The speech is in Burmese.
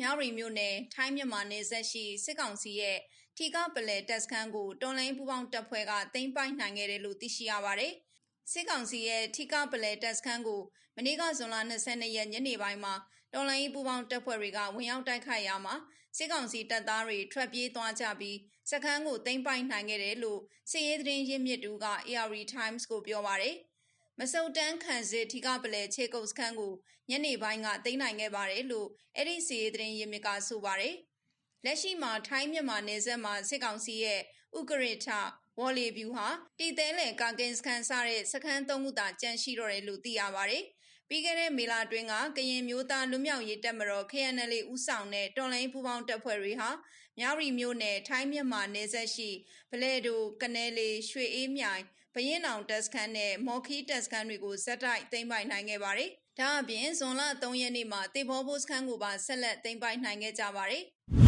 မြောက်ရီမြို့နယ်ထိုင်းမြန်မာနယ်စပ်ရှိစစ်ကောင်စီရဲ့ထီကပလဲတပ်စခန်းကိုတော်လိုင်းပူပေါင်းတပ်ဖွဲ့ကသိမ်းပိုက်နိုင်ခဲ့တယ်လို့သိရှိရပါတယ်။စစ်ကောင်စီရဲ့ထီကပလဲတပ်စခန်းကိုမနေ့ကဇွန်လ22ရက်ညနေပိုင်းမှာတော်လိုင်းပူပေါင်းတပ်ဖွဲ့တွေကဝင်ရောက်တိုက်ခိုက်ရာမှာစစ်ကောင်စီတပ်သားတွေထွက်ပြေးသွားကြပြီးစခန်းကိုသိမ်းပိုက်နိုင်ခဲ့တယ်လို့စစ်ရေးသတင်းရင်းမြစ်တူက AR Times ကိုပြောပါတယ်။ မစုံတန်းခံစစ်ထီကပလဲခြေကုပ်စခန်းကိုညနေပိုင်းကသိမ်းနိုင်ခဲ့ပါတယ်လို့အဲ့ဒီစီရေးသတင်းရင်းမြစ်ကဆိုပါတယ်။လက်ရှိမှာထိုင်းမြန်မာနယ်စပ်မှာစစ်ကောင်စီရဲ့ဥကရထဝေါ်လီဗျူဟာတီသဲလေကာကင်စခန်းစတဲ့စခန်းသုံးခုသာကြန့်ရှိတော့တယ်လို့သိရပါတယ်။ပြီးခဲ့တဲ့မေလအတွင်းကကရင်မျိုးသားလူမျိုးရေးတပ်မတော် KNL ဦးဆောင်တဲ့တော်လိုင်းပူပေါင်းတပ်ဖွဲ့တွေဟာမြောက်ရီမြို့နယ်ထိုင်းမြန်မာနယ်စပ်ရှိဗလဲဒိုကနဲလေးရွှေအေးမြိုင် ဘရင်အောင်တပ်စခန်းနဲ့မော်ခီတပ်စခန်းတွေကိုဇက်တိုက်သိမ်းပိုက်နိုင်ခဲ့ပါတယ်။ဒါအပြင်ဇွန်လ3ရက်နေ့မှာတေဘောဘိုးစခန်းကိုပါဆက်လက်သိမ်းပိုက်နိုင်ခဲ့ကြပါတယ်။